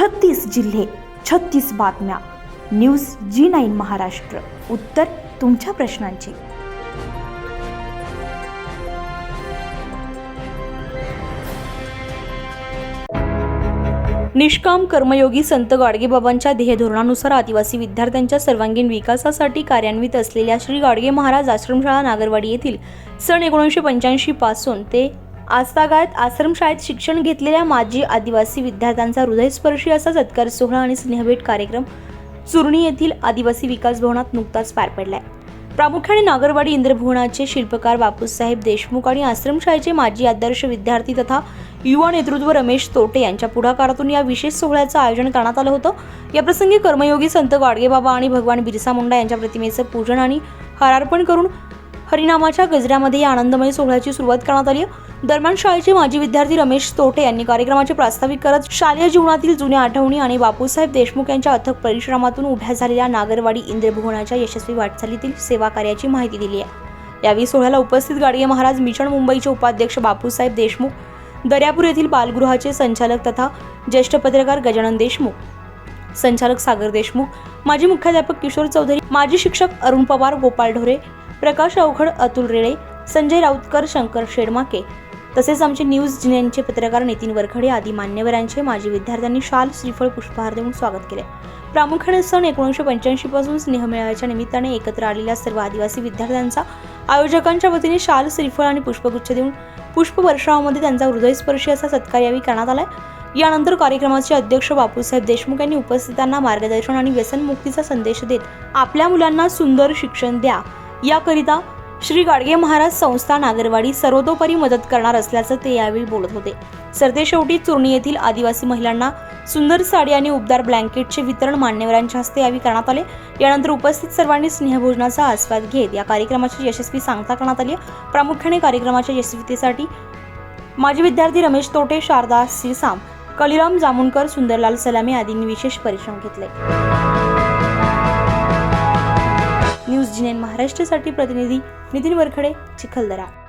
छत्तीस जिल्हे छत्तीस बातम्या. News G nine Maharashtra. उत्तर तुमच्या प्रश्नांची. निष्काम कर्मयोगी संत गाडगेबाबांच्या ध्येयधोरणानुसार आदिवासी विद्यार्थ्यांच्या सर्वांगीण विकासासाठी कार्यान्वित असलेल्या श्री गाडगे महाराज आश्रमशाळा नागरवाडी येथील सन एकोणीसशे पंच्याऐंशी पासून ते आजतागायत आश्रमशाळेत शिक्षण घेतलेल्या माजी आदिवासी विद्यार्थ्यांचा हृदयस्पर्शी असा सत्कार सोहळा आणि स्नेहभेट कार्यक्रम चुरणी येथील आदिवासी विकास भवनात नुकताच पार पडलाय. प्रामुख्याने नागरवाडी इंद्रभुवनाचे शिल्पकार बापूसाहेब देशमुख आणि आश्रमशाळेचे माजी आदर्श विद्यार्थी तथा युवा नेतृत्व रमेश तोटे यांच्या पुढाकारातून या विशेष सोहळ्याचं आयोजन करण्यात आलं होतं. याप्रसंगी कर्मयोगी संत गाडगेबाबा आणि भगवान बिरसा मुंडा यांच्या प्रतिमेचं पूजन आणि हारार्पण करून हरिनामाच्या गजऱ्यामध्ये या आनंदमय सोहळ्याची सुरुवात करण्यात आली दरम्यान शाळेचे माजी विद्यार्थी रमेश तोटे यांनी कार्यक्रमाचे प्रास्ताविक करत शालेय जीवनातील जुन्या आठवणी आणि बापूसाहेब देशमुख यांच्या अथक परिश्रमातून उभ्या झालेल्या नागरवाडी इंद्रभुवनाच्या यशस्वी वाटचालीतील सेवा कार्याची माहिती दिली आहे. यावेळी सोहळ्याला उपस्थित गाडगे महाराज मिशन मुंबईचे उपाध्यक्ष बापूसाहेब देशमुख दर्यापूर येथील बालगृहाचे संचालक तथा ज्येष्ठ पत्रकार गजानन देशमुख संचालक सागर देशमुख माजी मुख्याध्यापक किशोर चौधरी माजी शिक्षक अरुण पवार गोपाळ ढोरे प्रकाश अवघड अतुल रेळे संजय राऊतकर शंकर शेडमाके तसेच आमचे न्यूज जिन्यांचे पत्रकार नितीन वरखडे आदी मान्यवरांचे माजी विद्यार्थ्यांनी शाल श्रीफळ पुष्पहार देऊन स्वागत केले. प्रामुख्याने सण एकोणीसशे पंच्याऐंशी पासून स्नेहमेळाव्याच्या निमित्ताने एकत्र आलेल्या सर्व आदिवासी विद्यार्थ्यांचा आयोजकांच्या वतीने शाल श्रीफळ आणि पुष्पगुच्छ देऊन पुष्पवर्षावामध्ये त्यांचा हृदयस्पर्शी असा सत्कार यावेळी करण्यात आलाय. यानंतर कार्यक्रमाचे अध्यक्ष बापूसाहेब देशमुख यांनी उपस्थितांना मार्गदर्शन आणि व्यसनमुक्तीचा संदेश देत आपल्या मुलांना सुंदर शिक्षण द्या. याकरिता श्री गाडगे महाराज संस्था नागरवाडी सर्वतोपरी मदत करणार असल्याचं ते यावेळी बोलत होते. सरतेशेवटी चुरणी येथील आदिवासी महिलांना सुंदर साडी आणि उबदार ब्लँकेटचे वितरण मान्यवरांच्या हस्ते यावेळी करण्यात आले. यानंतर उपस्थित सर्वांनी स्नेहभोजनाचा आस्वाद घेत या कार्यक्रमाची यशस्वी सांगता करण्यात आली प्रामुख्याने कार्यक्रमाच्या यशस्वीतेसाठी माजी विद्यार्थी रमेश तोटे शारदा सिरसाम कलिराम जामुनकर सुंदरलाल सलामी आदींनी विशेष परिश्रम घेतले. न्यूज जिनेन महाराष्ट्रासाठी प्रतिनिधी नितीन वरखडे चिखलदरा.